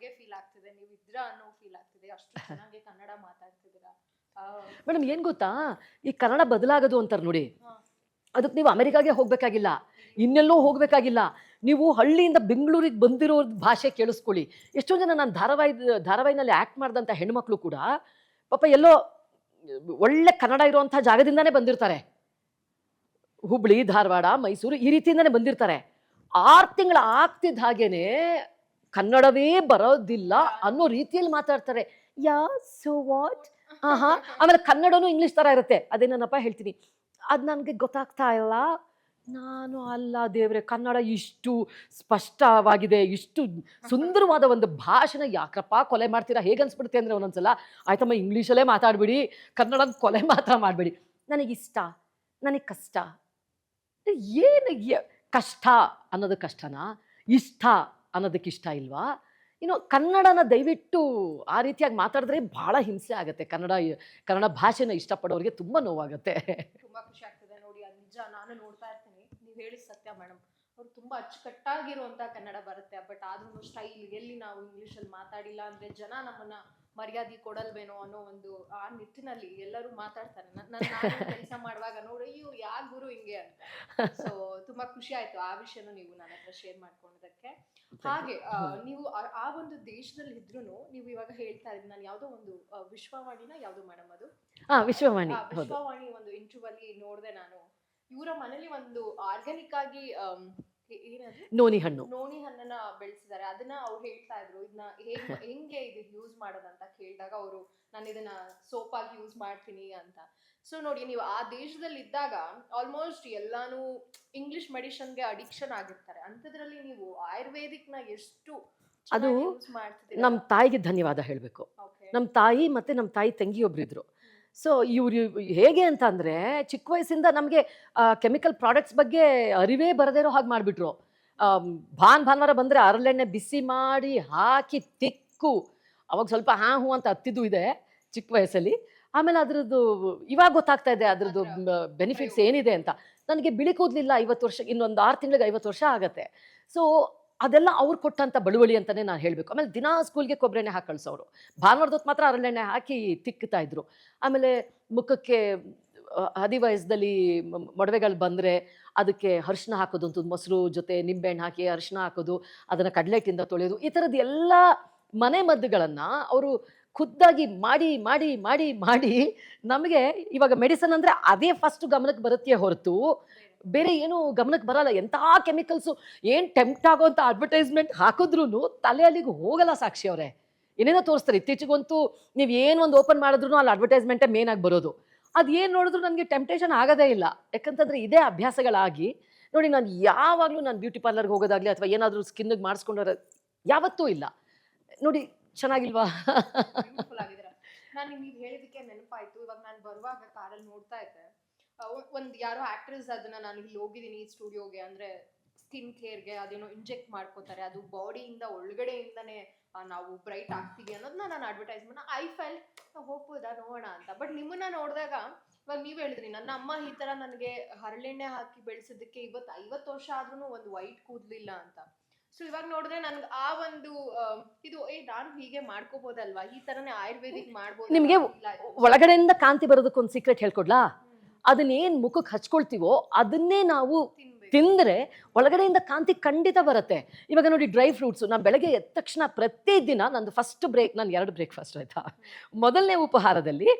ಹಂಗೆ ಫೀಲ್ ಆಗ್ತಿದೆ. ನೀವು ಇದ್ರ ಅನ್ನೋ ಫೀಲ್ ಆಗ್ತಿದೆ. ಅಷ್ಟು ಚೆನ್ನಾಗಿ ಕನ್ನಡ ಮಾತಾಡ್ತಿದ್ದೀರಾ? ಮೇಡಮ್ ಏನ್ ಗೊತ್ತಾ? ಈ ಕನ್ನಡ ಬದಲಾಗದು ಅಂತಾರೆ ನೋಡಿ. ಅದಕ್ಕೆ ನೀವು ಅಮೆರಿಕಾಗೆ ಹೋಗ್ಬೇಕಾಗಿಲ್ಲ. ಇನ್ನೆಲ್ಲೋ ಹೋಗ್ಬೇಕಾಗಿಲ್ಲ. ನೀವು ಹಳ್ಳಿಯಿಂದ ಬೆಂಗಳೂರಿಗೆ ಬಂದಿರೋ ಭಾಷೆ ಕೇಳಿಸ್ಕೊಳ್ಳಿ. ಎಷ್ಟೋ ಜನ ನಾನು ಧಾರಾವಾಹಿ ಧಾರಾವಾಹಿನಲ್ಲಿ ಆ್ಯಕ್ಟ್ ಮಾಡಿದಂಥ ಹೆಣ್ಮಕ್ಳು ಕೂಡ ಪಾಪ ಎಲ್ಲೋ ಒಳ್ಳೆ ಕನ್ನಡ ಇರುವಂಥ ಜಾಗದಿಂದಾನೇ ಬಂದಿರ್ತಾರೆ. ಹುಬ್ಳಿ ಧಾರವಾಡ ಮೈಸೂರು ಈ ರೀತಿಯಿಂದಾನೇ ಬಂದಿರ್ತಾರೆ. ಆರು ತಿಂಗಳ ಆಗ್ತಿದ್ದ ಹಾಗೇನೆ ಕನ್ನಡವೇ ಬರೋದಿಲ್ಲ ಅನ್ನೋ ರೀತಿಯಲ್ಲಿ ಮಾತಾಡ್ತಾರೆ. Yeah, so, what? ಆಹಾ, ಆಮೇಲೆ ಕನ್ನಡನೂ ಇಂಗ್ಲಿಷ್ ತರ ಇರುತ್ತೆ. ಅದೇ ನನ್ನಪ್ಪ ಹೇಳ್ತೀನಿ. ಅದು ನನಗೆ ಗೊತ್ತಾಗ್ತಾ ಇಲ್ಲ. ನಾನು ಅಲ್ಲ ದೇವ್ರೆ, ಕನ್ನಡ ಇಷ್ಟು ಸ್ಪಷ್ಟವಾಗಿದೆ, ಇಷ್ಟು ಸುಂದರವಾದ ಒಂದು ಭಾಷೆನ ಯಾಕಪ್ಪ ಕೊಲೆ ಮಾಡ್ತೀರಾ? ಹೇಗೆ ಅನ್ಸ್ಬಿಡುತ್ತೆ ಅಂದರೆ ಒಂದೊಂದ್ಸಲ, ಆಯ್ತಮ್ಮ, ಇಂಗ್ಲೀಷಲ್ಲೇ ಮಾತಾಡಬೇಡಿ ಕನ್ನಡ ಕೊಲೆ ಮಾತ್ರ ಮಾಡಬೇಡಿ. ನನಗಿಷ್ಟ ನನಗೆ ಕಷ್ಟ. ಏನು ಕಷ್ಟ ಅನ್ನೋದು ಕಷ್ಟನಾ? ಇಷ್ಟ. ಅನ್ನೋದಕ್ಕೆ ಇಷ್ಟ ಇಲ್ವಾ? ಇನ್ನು ಕನ್ನಡನ ದಯವಿಟ್ಟು ಆ ರೀತಿಯಾಗಿ ಮಾತಾಡಿದ್ರೆ ಬಹಳ ಹಿಂಸೆ ಆಗುತ್ತೆ. ಕನ್ನಡ ಕನ್ನಡ ಭಾಷೆನ ಇಷ್ಟಪಡೋರಿಗೆ ತುಂಬ ನೋವಾಗುತ್ತೆ. ತುಂಬಾ ಖುಷಿ ಆಗ್ತದೆ ನೋಡಿ ನಿಜ. ನಾನು ನೋಡ್ತಾ ಇರ್ತೀನಿ. ನೀವು ಹೇಳಿ ಸತ್ಯ ಮೇಡಮ್ ಅವ್ರು ತುಂಬಾ ಅಚ್ಚುಕಟ್ಟಾಗಿರುವಂತ ಕನ್ನಡ ಬರುತ್ತೆ. ಬಟ್ ಆದ್ರೂ ಸ್ಟೈಲ್ ಎಲ್ಲಿ ನಾವು ಇಂಗ್ಲಿಷ್ ಅಲ್ಲಿ ಮಾತಾಡಿಲ್ಲ ಅಂದ್ರೆ ಜನ ನಮ್ಮನ್ನ ಮರ್ಯಾದೆ ಕೊಡಲ್ವೇನೋ ಅನ್ನೋ ಒಂದು ಆ ನಿಟ್ಟಿನಲ್ಲಿ ಎಲ್ಲರೂ ಮಾತಾಡ್ತಾರೆ. ನನ್ನ ಕೆಲಸ ಮಾಡುವಾಗ ನೋಡಿ, ಇವ್ರು ಯಾ ಗುರು ಹಿಂಗೆ ಅಂತ. ಸೊ ತುಂಬಾ ಖುಷಿ ಆಯ್ತು ಆ ವಿಷಯನೂ ನೀವು ನನ್ನ ಹತ್ರ ಶೇರ್ ಮಾಡ್ಕೊಂಡಿದ್ದಕ್ಕೆ. ಹಾಗೆ ನೀವು ಆ- ಒಂದು ದೇಶದಲ್ಲಿ ಇದ್ರೂ ನೀವು ಇವಾಗ ಹೇಳ್ತಾ ಇದ್ದೀನಿ ನಾನು ಯಾವುದೋ ಒಂದು ವಿಶ್ವವಾಣಿನ ಯಾವ್ದು ಮೇಡಮ್ ಅದು? ವಿಶ್ವವಾಣಿ ವಿಶ್ವವಾಣಿ ಒಂದು ಇಂಟರ್ವ್ಯೂ ಅಲ್ಲಿ ನೋಡಿದೆ ನಾನು. ಇವರ ಮನೇಲಿ ಒಂದು ಆರ್ಗ್ಯಾನಿಕ್ ಆಗಿ ನೋನಿ ಹಣ್ಣು. ನೋನಿ ಹಣ್ಣನ್ನ ಬೆಳೆಸಿದ್ದಾರೆ. ಅದನ್ನ ಅವ್ರು ಹೇಳ್ತಾ ಇದ್ರು. ಇದನ್ನ ಹೇಗ್ ಹೆಂಗೆ ಇದು ಯೂಸ್ ಮಾಡೋದಂತ ಕೇಳಿದಾಗ ಅವರು ನಾನು ಇದನ್ನ ಸೋಪ್ ಆಗಿ ಯೂಸ್ ಮಾಡ್ತೀನಿ ಅಂತ. ಸೊ ನೋಡಿ ನೀವು ಆ ದೇಶದಲ್ಲಿ ಇದ್ದಾಗ ಆಲ್ಮೋಸ್ಟ್ ಎಲ್ಲಾನು ಇಂಗ್ಲಿಷ್ ಮೆಡಿಷನ್ಗೆ ಅಡಿಕ್ಷನ್ ಆಗಿರ್ತಾರೆ. ಅಂಥದ್ರಲ್ಲಿ ನೀವು ಆಯುರ್ವೇದಿಕ್ನ ಎಷ್ಟು ಅದು ನಮ್ಮ ತಾಯಿಗೆ ಧನ್ಯವಾದ ಹೇಳಬೇಕು. ನಮ್ಮ ತಾಯಿ ಮತ್ತು ನಮ್ಮ ತಾಯಿ ತಂಗಿ ಒಬ್ರಿದ್ರು ಸೊ ಇವರು ಹೇಗೆ ಅಂತ ಅಂದರೆ ಚಿಕ್ಕ ವಯಸ್ಸಿಂದ ನಮಗೆ ಕೆಮಿಕಲ್ ಪ್ರಾಡಕ್ಟ್ಸ್ ಬಗ್ಗೆ ಅರಿವೇ ಬರದೇ ಇರೋ ಹಾಗೆ ಮಾಡಿಬಿಟ್ರು. ಭಾನ್ ಭಾನುವಾರ ಬಂದರೆ ಅರಳೆಣ್ಣೆ ಬಿಸಿ ಮಾಡಿ ಹಾಕಿ ತಿಕ್ಕು. ಅವಾಗ ಸ್ವಲ್ಪ ಹಾ ಹೂ ಅಂತ ಹತ್ತಿದ್ದು ಇದೆ ಚಿಕ್ಕ ವಯಸ್ಸಲ್ಲಿ. ಆಮೇಲೆ ಅದ್ರದ್ದು ಇವಾಗ ಗೊತ್ತಾಗ್ತಾ ಇದೆ ಅದ್ರದ್ದು ಬೆನಿಫಿಟ್ಸ್ ಏನಿದೆ ಅಂತ. ನನಗೆ ಬಿಳಿ ಕೂದಲಿಲ್ಲ ಐವತ್ತು ವರ್ಷ ಇನ್ನೊಂದು ಆರು ತಿಂಗಳಿಗೆ ಐವತ್ತು ವರ್ಷ ಆಗುತ್ತೆ. ಸೊ ಅದೆಲ್ಲ ಅವ್ರು ಕೊಟ್ಟಂಥ ಬಳುವಳಿ ಅಂತಲೇ ನಾನು ಹೇಳಬೇಕು. ಆಮೇಲೆ ದಿನಾ ಸ್ಕೂಲ್ಗೆ ಕೊಬ್ಬರೆಣ್ಣೆ ಹಾಕಿ ಹಾಕಳ್ಸೋರು ಭಾನುವಾರದೊತ್ತು ಮಾತ್ರ ಅರಳೆಣ್ಣೆ ಹಾಕಿ ತಿಕ್ಕುತ್ತಾ ಇದ್ರು. ಆಮೇಲೆ ಮುಖಕ್ಕೆ ಹದಿ ವಯಸ್ಸದಲ್ಲಿ ಮೊಡವೆಗಳು ಬಂದರೆ ಅದಕ್ಕೆ ಅರಿಶಿನ ಹಾಕೋದು ಅಂತ ಮೊಸರು ಜೊತೆ ನಿಂಬೆಹಣ್ಣು ಹಾಕಿ ಅರಿಶಿನ ಹಾಕೋದು ಅದನ್ನು ಕಡಲೆಟ್ಟಿಂದ ತೊಳೆಯೋದು ಈ ಥರದ್ದು ಎಲ್ಲ ಮನೆ ಮದ್ದುಗಳನ್ನು ಅವರು ಖುದ್ದಾಗಿ ಮಾಡಿ ಮಾಡಿ ಮಾಡಿ ಮಾಡಿ ನಮಗೆ ಇವಾಗ ಮೆಡಿಸನ್ ಅಂದರೆ ಅದೇ ಫಸ್ಟ್ ಗಮನಕ್ಕೆ ಬರುತ್ತೆ ಹೊರತು ಬೇರೆ ಏನು ಗಮನಕ್ಕೆ ಬರಲ್ಲ. ಎಂಥ ಕೆಮಿಕಲ್ಸು ಏನು ಟೆಂಪ್ಟ್ ಆಗೋವಂಥ ಅಡ್ವರ್ಟೈಸ್ಮೆಂಟ್ ಹಾಕಿದ್ರು ತಲೆ ಅಲ್ಲಿಗೆ ಹೋಗಲ್ಲ ಸಾಕ್ಷಿ ಅವರೇ. ಏನೇನೋ ತೋರಿಸ್ತಾರೆ. ಇತ್ತೀಚೆಗಂತೂ ನೀವು ಏನು ಒಂದು ಓಪನ್ ಮಾಡಿದ್ರು ಅಲ್ಲಿ ಅಡ್ವರ್ಟೈಸ್ಮೆಂಟೇ ಮೇನ್ ಆಗಿ ಬರೋದು. ಅದು ಏನು ನೋಡಿದ್ರು ನನಗೆ ಟೆಂಪ್ಟೇಷನ್ ಆಗೋದೇ ಇಲ್ಲ. ಯಾಕಂತಂದ್ರೆ ಇದೇ ಅಭ್ಯಾಸಗಳಾಗಿ ನೋಡಿ ನಾನು ಯಾವಾಗಲೂ ನಾನು ಬ್ಯೂಟಿ ಪಾರ್ಲರ್ಗೆ ಹೋಗೋದಾಗಲಿ ಅಥವಾ ಏನಾದರೂ ಸ್ಕಿನ್ನಿಗೆ ಮಾಡಿಸ್ಕೊಂಡೋರ ಯಾವತ್ತೂ ಇಲ್ಲ. ನೋಡಿ ಚೆನ್ನಾಗಿಲ್ವಾ? ನಾನು ನೀವು ಹೇಳಿದಕ್ಕೆ ನೆನಪಾಯ್ತು. ಇವಾಗ ನಾನು ಬರುವಾಗ ಕಾರಲ್ಲಿ ನೋಡ್ತಾ ಇದ್ದೆ. ಒಂದು ಯಾರೋ ಆಕ್ಟ್ರೆಸ್ ಅದನ್ನ ನಾನು ಇಲ್ಲಿ ಹೋಗಿದ್ದೀನಿ ಸ್ಟುಡಿಯೋಗೆ ಅಂದ್ರೆ ಸ್ಕಿನ್ ಕೇರ್ಗೆ ಅದೇನೋ ಇಂಜೆಕ್ಟ್ ಮಾಡ್ಕೋತಾರೆ. ಅದು ಬಾಡಿಯಿಂದ ಒಳಗಡೆಯಿಂದನೇ ನಾವು ಬ್ರೈಟ್ ಆಗ್ತೀವಿ ಅನ್ನೋದನ್ನ ನಾನು ಅಡ್ವರ್ಟೈಸ್ಮೆಂಟ್ ಐ ಫೆಲ್ ಹೋಗ್ಬೋದಾ ನೋಡೋಣ ಅಂತ. ಬಟ್ ನಿಮ್ಮನ್ನ ನೋಡಿದಾಗ, ಇವಾಗ ನೀವು ಹೇಳಿದ್ರಿ, ನನ್ನ ಅಮ್ಮ ಈ ತರ ನನಗೆ ಹರಳೆಣ್ಣೆ ಹಾಕಿ ಬೆಳೆಸಿದ್ದಕ್ಕೆ ಇವತ್ತು ಐವತ್ತು ವರ್ಷ ಆದ್ರೂ ಒಂದು ವೈಟ್ ಕೂದ್ಲಿಲ್ಲ ಅಂತ. ಸೊ ಇವಾಗ ನೋಡಿದ್ರೆ ನನ್ಗೆ ಆ ಒಂದು ಇದು ಏ ನಾನು ಹೀಗೆ ಮಾಡ್ಕೋಬೋದಲ್ವಾ? ಈ ತರನೇ ಆಯುರ್ವೇದಿಕ್ ಮಾಡ್ಬೋದು ನಿಮಗೆ ಒಳಗಡೆಯಿಂದ ಕಾಂತಿ ಬರೋದಕ್ಕೊಂದು ಸೀಕ್ರೆಟ್ ಹೇಳ್ಕೊಡ್ಲಾ? ಅದನ್ನೇನು ಮುಖಕ್ಕೆ ಹಚ್ಕೊಳ್ತೀವೋ ಅದನ್ನೇ ನಾವು ತಿಂದರೆ ಒಳಗಡೆಯಿಂದ ಕಾಂತಿ ಖಂಡಿತ ಬರುತ್ತೆ. ಇವಾಗ ನೋಡಿ ಡ್ರೈ ಫ್ರೂಟ್ಸು ನಾನು ಬೆಳಗ್ಗೆ ಎದ್ದ ತಕ್ಷಣ ಪ್ರತಿದಿನ ನಂದು ಫಸ್ಟ್ ಬ್ರೇಕ್ ನಾನು ಎರಡು ಬ್ರೇಕ್ಫಾಸ್ಟ್ ಆಯಿತಾ? ಮೊದಲನೇ ಉಪಹಾರದಲ್ಲಿ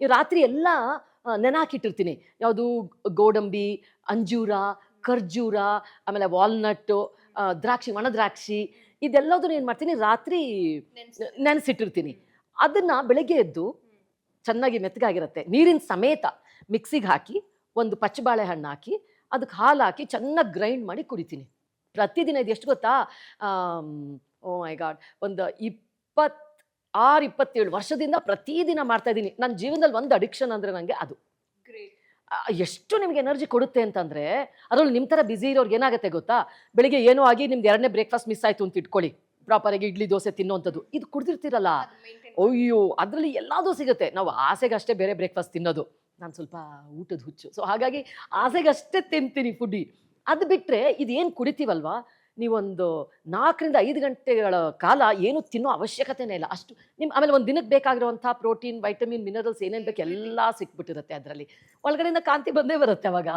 ರಾತ್ರಿ ಎಲ್ಲ ನೆನಾಕಿಟ್ಟಿರ್ತೀನಿ ನೆನೆಹಾಕಿಟ್ಟಿರ್ತೀನಿ ಯಾವುದು ಗೋಡಂಬಿ ಅಂಜೂರ ಖರ್ಜೂರ ಆಮೇಲೆ ವಾಲ್ನಟ್ಟು ದ್ರಾಕ್ಷಿ ಒಣ ದ್ರಾಕ್ಷಿ ಇದೆಲ್ಲದನ್ನು ಏನು ಮಾಡ್ತೀನಿ ರಾತ್ರಿ ನೆನೆಸಿಟ್ಟಿರ್ತೀನಿ. ಅದನ್ನು ಬೆಳಗ್ಗೆ ಎದ್ದು ಚೆನ್ನಾಗಿ ಮೆತ್ತಗಾಗಿರುತ್ತೆ. ನೀರಿನ ಸಮೇತ ಮಿಕ್ಸಿಗೆ ಹಾಕಿ ಒಂದು ಪಚ್ಚ ಹಣ್ಣು ಹಾಕಿ ಅದಕ್ಕೆ ಹಾಲು ಹಾಕಿ ಚೆನ್ನಾಗಿ ಗ್ರೈಂಡ್ ಮಾಡಿ ಕುಡಿತೀನಿ. ಪ್ರತಿದಿನ ಇದು ಎಷ್ಟು ಗೊತ್ತಾ? ಓ ಮೈ ಗಾಡ್ ಒಂದು ಇಪ್ಪತ್ತು ಆರು ಇಪ್ಪತ್ತೇಳು ವರ್ಷದಿಂದ ಪ್ರತಿದಿನ ಮಾಡ್ತಾ ಇದ್ದೀನಿ ನನ್ನ ಜೀವನದಲ್ಲಿ ಒಂದು ಅಡಿಕ್ಷನ್ ಅಂದರೆ ನನಗೆ ಅದು. ಎಷ್ಟು ನಿಮ್ಗೆ ಎನರ್ಜಿ ಕೊಡುತ್ತೆ ಅಂತಂದರೆ ಅದರಲ್ಲಿ ನಿಮ್ಮ ಥರ ಬ್ಯುಸಿ ಇರೋರ್ಗೆ ಏನಾಗುತ್ತೆ ಗೊತ್ತಾ? ಬೆಳಿಗ್ಗೆ ಏನೋ ಆಗಿ ನಿಮ್ದು ಎರಡನೇ ಬ್ರೇಕ್ಫಾಸ್ಟ್ ಮಿಸ್ ಆಯಿತು ಅಂತ ಇಟ್ಕೊಳ್ಳಿ. ಪ್ರಾಪರಾಗಿ ಇಡ್ಲಿ ದೋಸೆ ತಿನ್ನುವಂಥದ್ದು ಇದು ಕುಡ್ದಿರ್ತೀರಲ್ಲ? ಅಯ್ಯೋ ಅದರಲ್ಲಿ ಎಲ್ಲದೂ ಸಿಗುತ್ತೆ. ನಾವು ಆಸೆಗಷ್ಟೇ ಬೇರೆ ಬ್ರೇಕ್ಫಾಸ್ಟ್ ತಿನ್ನೋದು. ನಾನು ಸ್ವಲ್ಪ ಊಟದ ಹುಚ್ಚು. ಸೊ ಹಾಗಾಗಿ ಆಸೆಗಷ್ಟೇ ತಿಂತೀನಿ ಫುಡ್ಡಿ ಅದು ಬಿಟ್ಟರೆ ಇದೇನು ಕುಡಿತೀವಲ್ವಾ? ನೀವೊಂದು ನಾಲ್ಕರಿಂದ ಐದು ಗಂಟೆಗಳ ಕಾಲ ಏನು ತಿನ್ನೋ ಅವಶ್ಯಕತೆನೇ ಇಲ್ಲ. ಅಷ್ಟು ನಿಮ್ಮ ಆಮೇಲೆ ಒಂದು ದಿನಕ್ಕೆ ಬೇಕಾಗಿರುವಂಥ ಪ್ರೋಟೀನ್ ವೈಟಮಿನ್ ಮಿನರಲ್ಸ್ ಏನೇನು ಬೇಕು ಎಲ್ಲ ಸಿಕ್ಬಿಟ್ಟಿರುತ್ತೆ ಅದರಲ್ಲಿ. ಒಳಗಡೆಯಿಂದ ಕಾಂತಿ ಬಂದೇ ಬರುತ್ತೆ ಅವಾಗ.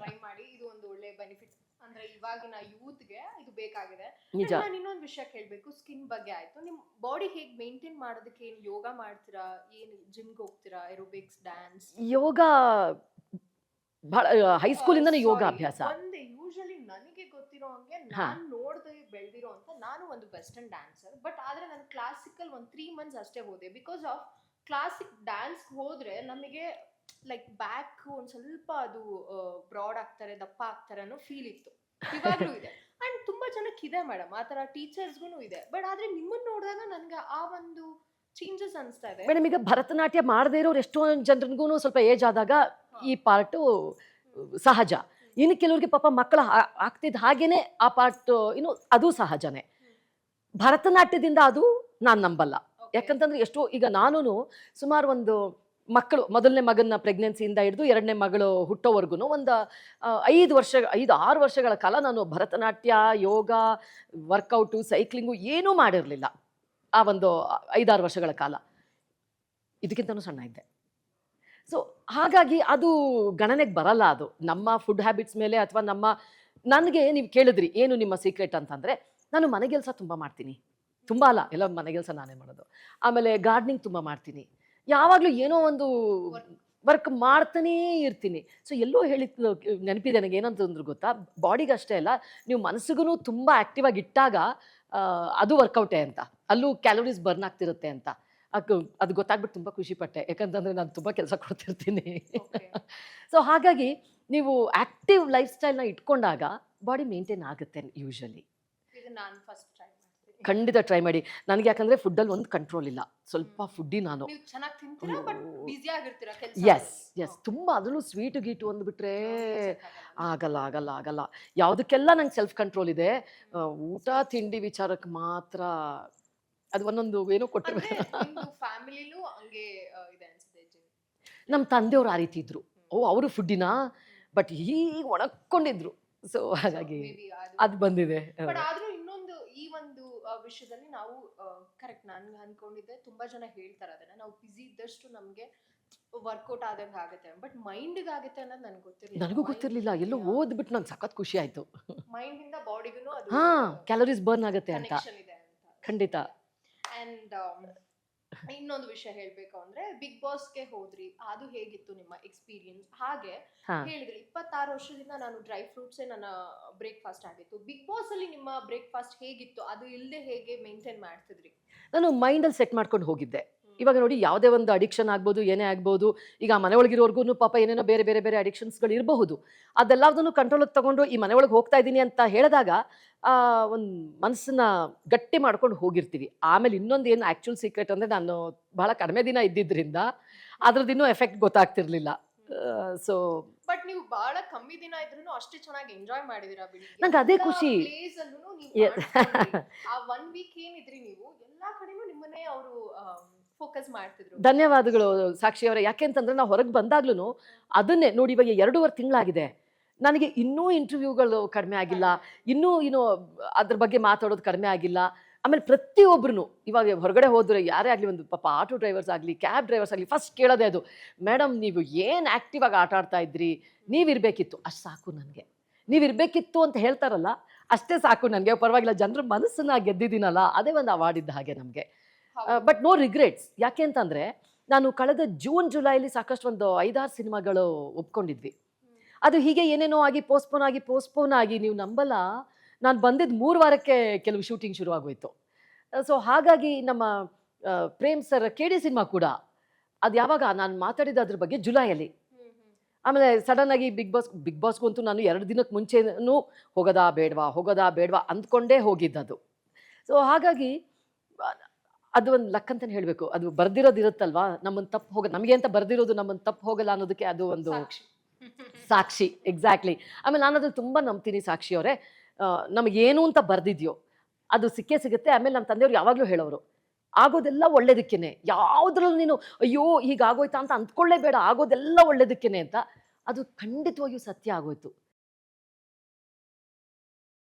ಟ್ರೈ ಮಾಡಿ ಇದು ಒಂದು ಒಳ್ಳೆ ಬೆನಿಫಿಟ್ ಅಂದ್ರೆ ಇವಾಗಿನ ಯೂತ್ಗೆ ಇದು ಬೇಕಾಗಿದೆ. ನಿಜ. ನಾನು ಇನ್ನೊಂದು ವಿಷಯ ಕೇಳಬೇಕು ಸ್ಕಿನ್ ಬಗ್ಗೆ ಆಯ್ತು. ನಿಮ್ಮ ಬಾಡಿ ಹೇಗೆ ಮೇಂಟೈನ್ ಮಾಡೋದಕ್ಕೆ ಏನು ಯೋಗ ಮಾಡ್ತೀರಾ? ಏನು ಜಿಮ್ಗೆ ಹೋಗ್ತೀರಾ? ಏರೋಬಿಕ್ಸ್ ಡ್ಯಾನ್ಸ್ ಯೋಗ ಬಹಳ ಹೈಸ್ಕೂಲಿಂದನೇ ಯೋಗ ಅಭ್ಯಾಸ. ಒಂದೇ ಯೂಶಲಿ ನನಗೆ ಗೊತ್ತಿರೋ ಹಂಗೆ ನಾನು ನೋಡ್ದೆ ಬೆಳೆದಿರೋ ಅಂತ ನಾನು ಒಂದು ವೆಸ್ಟರ್ನ್ ಡ್ಯಾನ್ಸರ್ ಬಟ್ ಆದ್ರೆ ನಾನು ಕ್ಲಾಸಿಕಲ್ ಒಂದು ತ್ರೀ ಮಂತ್ಸ್ ಅಷ್ಟೇ ಹೋದೆ ಬಿಕಾಸ್ ಆಫ್ ಕ್ಲಾಸಿಕ್ ಡ್ಯಾನ್ಸ್ ಹೋದ್ರೆ ನಮಗೆ ಲೈಕ್ ಬ್ಯಾಕ್ ಒಂದು ಸ್ವಲ್ಪ ಅದು ಬ್ರಾಡ್ ಆಗ್ತಾರೆ ದಪ್ಪ ಆಗ್ತಾರೆ ಅನ್ನೋ ಫೀಲ್ ಇತ್ತು. ಇವಾಗ್ಲೂ ಇದೆ. ಅಂಡ್ ತುಂಬಾ ಜನಕ್ಕೆ ಇದೆ ಮೇಡಮ್ ಆ ತರ ಟೀಚರ್ಸ್ಗೂ ಇದೆ. ಬಟ್ ಆದ್ರೆ ನಿಮ್ಮನ್ನ ನೋಡಿದಾಗ ನನ್ಗೆ ಆ ಒಂದು ಚೇಂಜಸ್ ಅನಿಸ್ತಾ ಇದೆ. ಮೇಡಮ್ ಈಗ ಭರತನಾಟ್ಯ ಮಾಡದೇ ಇರೋರು ಎಷ್ಟೊಂದು ಜನರಿಗೂ ಸ್ವಲ್ಪ ಏಜ್ ಆದಾಗ ಈ ಪಾರ್ಟು ಸಹಜ. ಇನ್ನು ಕೆಲವ್ರಿಗೆ ಪಾಪ ಮಕ್ಕಳು ಆಗ್ತಿದ್ದ ಹಾಗೇನೆ ಆ ಪಾರ್ಟ್ ಇನ್ನು ಅದು ಸಹಜನೇ. ಭರತನಾಟ್ಯದಿಂದ ಅದು ನಾನು ನಂಬಲ್ಲ. ಯಾಕಂತಂದ್ರೆ ಎಷ್ಟೋ ಈಗ ನಾನು ಸುಮಾರು ಒಂದು ಮಕ್ಕಳು ಮೊದಲನೇ ಮಗನ ಪ್ರೆಗ್ನೆನ್ಸಿಯಿಂದ ಹಿಡಿದು ಎರಡನೇ ಮಗಳು ಹುಟ್ಟೋವರೆಗೂ ಒಂದು ಐದು ವರ್ಷ ಐದು ಆರು ವರ್ಷಗಳ ಕಾಲ ನಾನು ಭರತನಾಟ್ಯ ಯೋಗ ವರ್ಕೌಟು ಸೈಕ್ಲಿಂಗು ಏನೂ ಮಾಡಿರಲಿಲ್ಲ. ಆ ಒಂದು ಐದಾರು ವರ್ಷಗಳ ಕಾಲ. ಇದಕ್ಕಿಂತನೂ ಸಣ್ಣ ಇದ್ದೆ. ಸೊ ಹಾಗಾಗಿ ಅದು ಗಣನೆಗೆ ಬರಲ್ಲ ಅದು. ನಮ್ಮ ಫುಡ್ ಹ್ಯಾಬಿಟ್ಸ್ ಮೇಲೆ ಅಥವಾ ನಮ್ಮ, ನನಗೆ ನೀವು ಕೇಳಿದ್ರಿ, ಏನು ನಿಮ್ಮ ಸೀಕ್ರೆಟ್ ಅಂತಂದರೆ, ನಾನು ಮನೆಗೆಲಸ ತುಂಬ ಮಾಡ್ತೀನಿ. ತುಂಬ ಅಲ್ಲ, ಎಲ್ಲ ಮನೆಗೆಲಸ ನಾನೇ ಮಾಡೋದು. ಆಮೇಲೆ ಗಾರ್ಡ್ನಿಂಗ್ ತುಂಬ ಮಾಡ್ತೀನಿ. ಯಾವಾಗಲೂ ಏನೋ ಒಂದು ವರ್ಕ್ ಮಾಡ್ತಾನೇ ಇರ್ತೀನಿ. ಸೊ ಎಲ್ಲೋ ಹೇಳಿದ್ದು ನೆನಪಿದೆ ನನಗೆ ಏನಂತಂದ್ರು ಗೊತ್ತಾ? ಬಾಡಿಗೆ ಅಷ್ಟೇ ಅಲ್ಲ, ನೀವು ಮನಸ್ಸಿಗೂ ತುಂಬ ಆ್ಯಕ್ಟಿವ್ ಆಗಿ ಇಟ್ಟಾಗ ಅದು ವರ್ಕೌಟೇ ಅಂತ. ಅಲ್ಲೂ ಕ್ಯಾಲೋರೀಸ್ ಬರ್ನ್ ಆಗ್ತಿರುತ್ತೆ ಅಂತ. ಅಕ್- ಅದು ಗೊತ್ತಾಗ್ಬಿಟ್ಟು ತುಂಬ ಖುಷಿಪಟ್ಟೆ ಯಾಕಂತಂದರೆ ಯಾಕಂತಂದ್ರೆ ನಾನು ತುಂಬ ಕೆಲಸ ಕೊಡ್ತಿರ್ತೀನಿ. ಸೊ ಹಾಗಾಗಿ ನೀವು ಆ್ಯಕ್ಟಿವ್ ಲೈಫ್ ಸ್ಟೈಲ್ನ ಇಟ್ಕೊಂಡಾಗ ಬಾಡಿ ಮೇಂಟೈನ್ ಆಗುತ್ತೆ ಯೂಶಲಿ ನಾನು ಫಸ್ಟ್ ಟ್ರೈ ಖಂಡಿತ ಟ್ರೈ ಮಾಡಿ. ನನಗೆ ಯಾಕಂದ್ರೆ ಫುಡ್ಡಲ್ಲಿ ಒಂದು ಕಂಟ್ರೋಲ್ ಇಲ್ಲ. ಸ್ವಲ್ಪ ಫುಡ್ಡಿ ನಾನು. ಎಸ್ ಎಸ್ ತುಂಬ ಅದರಲ್ಲೂ ಸ್ವೀಟು ಗೀಟು ಅಂದ್ಬಿಟ್ರೆ ಆಗಲ್ಲ. ಆಗಲ್ಲ ಆಗಲ್ಲ ಯಾವುದಕ್ಕೆಲ್ಲ ನಂಗೆ ಸೆಲ್ಫ್ ಕಂಟ್ರೋಲ್ ಇದೆ. ಊಟ ತಿಂಡಿ ವಿಚಾರಕ್ಕೆ ಮಾತ್ರ ಅದು ಒಂದೊಂದು ಏನೋ ಕೊಟ್ಟಿರ್ಬೇಕು ಫ್ಯಾಮಿಲಿಲೂ ಹಂಗೆ ಇದೆ ಅನ್ಸುತ್ತೆ ನಮ್ಮ ತಂದೆಯವರು ಆ ರೀತಿ ಇದ್ರು. ಓ ಅವರು ಫುಡ್ಡಿನ? ಬಟ್ ಈಗ ಒಣಕೊಂಡಿದ್ರು ಸೊ ಹಾಗಾಗಿ ಅದು. ಬಂದಿದೆ. ಬಟ್ ಆದ್ರೂ ಇನ್ನೊಂದು ಈ ಒಂದು ವಿಷಯದಲ್ಲಿ ನಾವು ಕರೆಕ್ಟ್ ನಾನು ಅನ್ಕೊಂಡಿದ್ದೆ ತುಂಬಾ ಜನ ಹೇಳ್ತಾರೆ ಅದನ್ನ. ನಾವು ಬಿಸಿ ಇದ್ದಷ್ಟು ನಮ್ಗೆ ವರ್ಕೌಟ್ ಆದಂಗೆ ಆಗುತ್ತೆ. ಬಟ್ ಮೈಂಡ್ಗೆ ಆಗುತ್ತೆ ಅನ್ನೋದು ನನಗೆ ಗೊತ್ತಿರಲಿಲ್ಲ. ನನಗೂ ಗೊತ್ತಿರಲಿಲ್ಲ. ಎಲ್ಲೋ ಓದ್ಬಿಟ್ಟು ನಂಗೆ ಸಖತ್ ಖುಷಿ ಆಯ್ತು. ಮೈಂಡ್ ಇಂದ ಬಾಡಿಗೂ ಹಾ ಕ್ಯಾಲೋರೀಸ್ ಬರ್ನ್ ಆಗುತ್ತೆ ಅಂತ. ಖಂಡಿತ. ಅಂಡ್ ಇನ್ನೊಂದು ವಿಷಯ ಹೇಳ್ಬೇಕು ಅಂದ್ರೆ ಬಿಗ್ ಬಾಸ್ಗೆ ಹೋದ್ರಿ ಅದು ಹೇಗಿತ್ತು ನಿಮ್ಮ ಎಕ್ಸ್ಪೀರಿಯನ್ಸ್ ಹಾಗೆ. ಹೇಳಿದ್ರಿ ಇಪ್ಪತ್ತಾರು ವರ್ಷದಿಂದ ನಾನು ಡ್ರೈ ಫ್ರೂಟ್ಸ್ ನನ್ನ ಬ್ರೇಕ್ಫಾಸ್ಟ್ ಆಗಿತ್ತು. ಬಿಗ್ ಬಾಸ್ ಅಲ್ಲಿ ನಿಮ್ಮ ಬ್ರೇಕ್ಫಾಸ್ಟ್ ಹೇಗಿತ್ತು? ಅದು ಇಲ್ಲದೆ ಹೇಗೆ ಮೇಂಟೈನ್ ಮಾಡ್ತಿದ್ರಿ? ನಾನು ಮೈಂಡ್ ಅಲ್ಲಿ ಸೆಟ್ ಮಾಡ್ಕೊಂಡು ಹೋಗಿದ್ದೆ. ಇವಾಗ ನೋಡಿ ಯಾವುದೇ ಒಂದು ಅಡಿಕ್ಷನ್ ಆಗ್ಬೋದು ಏನೇ ಆಗ್ಬೋದು ಈಗ ಮನೆ ಒಳಗಿರೋರ್ಗು ಪಾಪ ಏನೇನೋ ಬೇರೆ ಬೇರೆ ಬೇರೆ ಅಡಿಕ್ಷನ್ಸ್ಗಳು ಇರಬಹುದು. ಅದೆಲ್ಲದನ್ನು ಕಂಟ್ರೋಲಿಗೆ ತಗೊಂಡು ಈ ಮನೆ ಒಳಗೆ ಹೋಗ್ತಾ ಇದ್ದೀನಿ ಅಂತ ಹೇಳಿದಾಗ ಒಂದು ಮನಸ್ಸನ್ನ ಗಟ್ಟಿ ಮಾಡ್ಕೊಂಡು ಹೋಗಿರ್ತೀವಿ. ಆಮೇಲೆ ಇನ್ನೊಂದು ಏನು ಆ್ಯಕ್ಚುಲ್ ಸೀಕ್ರೆಟ್ ಅಂದರೆ ನಾನು ಭಾಳ ಕಡಿಮೆ ದಿನ ಇದ್ದಿದ್ದರಿಂದ ಅದ್ರದ್ದು ಇನ್ನೂ ಎಫೆಕ್ಟ್ ಗೊತ್ತಾಗ್ತಿರ್ಲಿಲ್ಲ. ಸೊ ಬಟ್ ನೀವು ಬಹಳ ಕಮ್ಮಿ ದಿನ ಇದ್ರೂ ಅಷ್ಟೇ ಚೆನ್ನಾಗಿ ಎಂಜಾಯ್ ಮಾಡಿದೀರಾ ಬಿಡಿ. ನಂಗ್ ಅದೇ ಖುಷಿ. ಆ ಒನ್ ವೀಕ್ ಏನಿದ್ರಿ ನೀವು? ಎಲ್ಲಾ ಕಡೆನೂ ನಿಮ್ಮನ್ನೇ ಅವರು ಫೋಕಸ್ ಮಾಡ್ತಿದ್ರು. ಧನ್ಯವಾದಗಳು ಸಾಕ್ಷಿ ಅವರೇ. ಯಾಕೆ ಅಂತಂದ್ರೆ ನಾವು ಹೊರಗೆ ಬಂದಾಗ್ಲೂ ಅದನ್ನೇ ನೋಡಿ ಇವಾಗ ಎರಡೂವರೆ ತಿಂಗಳಾಗಿದೆ. ನನಗೆ ಇನ್ನೂ ಇಂಟರ್ವ್ಯೂಗಳು ಕಡಿಮೆ ಆಗಿಲ್ಲ. ಇನ್ನೂ ಏನು ಅದ್ರ ಬಗ್ಗೆ ಮಾತಾಡೋದು ಕಡಿಮೆ ಆಗಿಲ್ಲ. ಆಮೇಲೆ ಪ್ರತಿಯೊಬ್ಬರು ಇವಾಗ ಹೊರಗಡೆ ಹೋದ್ರೆ ಯಾರೇ ಆಗಲಿ ಒಂದು ಪಾಪ ಆಟೋ ಡ್ರೈವರ್ಸ್ ಆಗಲಿ ಕ್ಯಾಬ್ ಡ್ರೈವರ್ಸ್ ಆಗಲಿ ಫಸ್ಟ್ ಕೇಳೋದೇ ಅದು. ಮೇಡಮ್ ನೀವು ಏನು ಆ್ಯಕ್ಟಿವ್ ಆಗಿ ಆಟ ಆಡ್ತಾ ಇದ್ರಿ? ನೀವಿರಬೇಕಿತ್ತು. ಅಷ್ಟು ಸಾಕು ನನಗೆ. ನೀವಿರಬೇಕಿತ್ತು ಅಂತ ಹೇಳ್ತಾರಲ್ಲ ಅಷ್ಟೇ ಸಾಕು ನನಗೆ. ಪರವಾಗಿಲ್ಲ ಜನರ ಮನಸ್ಸನ್ನು ಗೆದ್ದಿದ್ದೀನಲ್ಲ ಅದೇ ಒಂದು ಅವಾರ್ಡ್ ಇದ್ದ ಹಾಗೆ ನಮಗೆ. ಬಟ್ ನೋ ರಿಗ್ರೆಟ್ಸ್ ಯಾಕೆ ಅಂತಂದ್ರೆ, ನಾನು ಕಳೆದ ಜೂನ್ ಜುಲೈಲಿ ಸಾಕಷ್ಟು ಒಂದು ಐದಾರು ಸಿನಿಮಾಗಳು ಒಪ್ಕೊಂಡಿದ್ವಿ. ಅದು ಹೀಗೆ ಏನೇನೋ ಆಗಿ ಪೋಸ್ಟ್ಪೋನ್ ಆಗಿ ಪೋಸ್ಟ್ಪೋನ್ ಆಗಿ ನೀವು ನಂಬಲ್ಲ. ನಾನು ಬಂದಿದ್ದ ಮೂರು ವಾರಕ್ಕೆ ಕೆಲವು ಶೂಟಿಂಗ್ ಶುರು ಆಗೋಯ್ತು. ಸೊ ಹಾಗಾಗಿ ನಮ್ಮ Prem sir K D cinema ಕೂಡ, ಅದು ಯಾವಾಗ ನಾನು ಮಾತಾಡಿದ ಅದ್ರ ಬಗ್ಗೆ ಜುಲೈಯಲ್ಲಿ. ಆಮೇಲೆ ಸಡನ್ ಆಗಿ ಬಿಗ್ ಬಾಸ್ ಬಿಗ್ ಬಾಸ್ಗಂತೂ ನಾನು ಎರಡು ದಿನಕ್ಕೆ ಮುಂಚೆನೂ ಹೋಗೋದಾ ಬೇಡವಾ ಹೋಗೋದಾ ಬೇಡವಾ ಅಂದ್ಕೊಂಡೇ ಹೋಗಿದ್ದದು. ಸೊ ಹಾಗಾಗಿ ಅದು ಒಂದು ಲಕ್ ಅಂತಲೇ ಹೇಳಬೇಕು. ಅದು ಬರ್ದಿರೋದು ಇರುತ್ತಲ್ವಾ? ನಮ್ಮನ್ನು ತಪ್ಪು ಹೋಗ ನಮಗೆ ಅಂತ ಬರ್ದಿರೋದು ನಮ್ಮನ್ನು ತಪ್ಪು ಹೋಗಲ್ಲ ಅನ್ನೋದಕ್ಕೆ ಅದು ಒಂದು ಸಾಕ್ಷಿ. ಎಕ್ಸಾಕ್ಟ್ಲಿ ಆಮೇಲೆ ನಾನು ಅದ್ರಲ್ಲಿ ತುಂಬ ನಂಬ್ತೀನಿ ಸಾಕ್ಷಿ ಅವರೇ. ನಮಗೇನು ಅಂತ ಬರ್ದಿದ್ಯೋ ಅದು ಸಿಕ್ಕೇ ಸಿಗುತ್ತೆ. ಆಮೇಲೆ ನಮ್ಮ ತಂದೆಯವ್ರು ಯಾವಾಗಲೂ ಹೇಳೋರು ಆಗೋದೆಲ್ಲ ಒಳ್ಳೇದಕ್ಕೇನೆ. ಯಾವುದ್ರಲ್ಲೂ ನೀನು ಅಯ್ಯೋ ಹೀಗಾಗೋಯ್ತಾ ಅಂತ ಅಂದ್ಕೊಳ್ಳೇಬೇಡ ಆಗೋದೆಲ್ಲ ಒಳ್ಳೇದಕ್ಕೇನೆ ಅಂತ. ಅದು ಖಂಡಿತವಾಗಿಯೂ ಸತ್ಯ ಆಗೋಯ್ತು.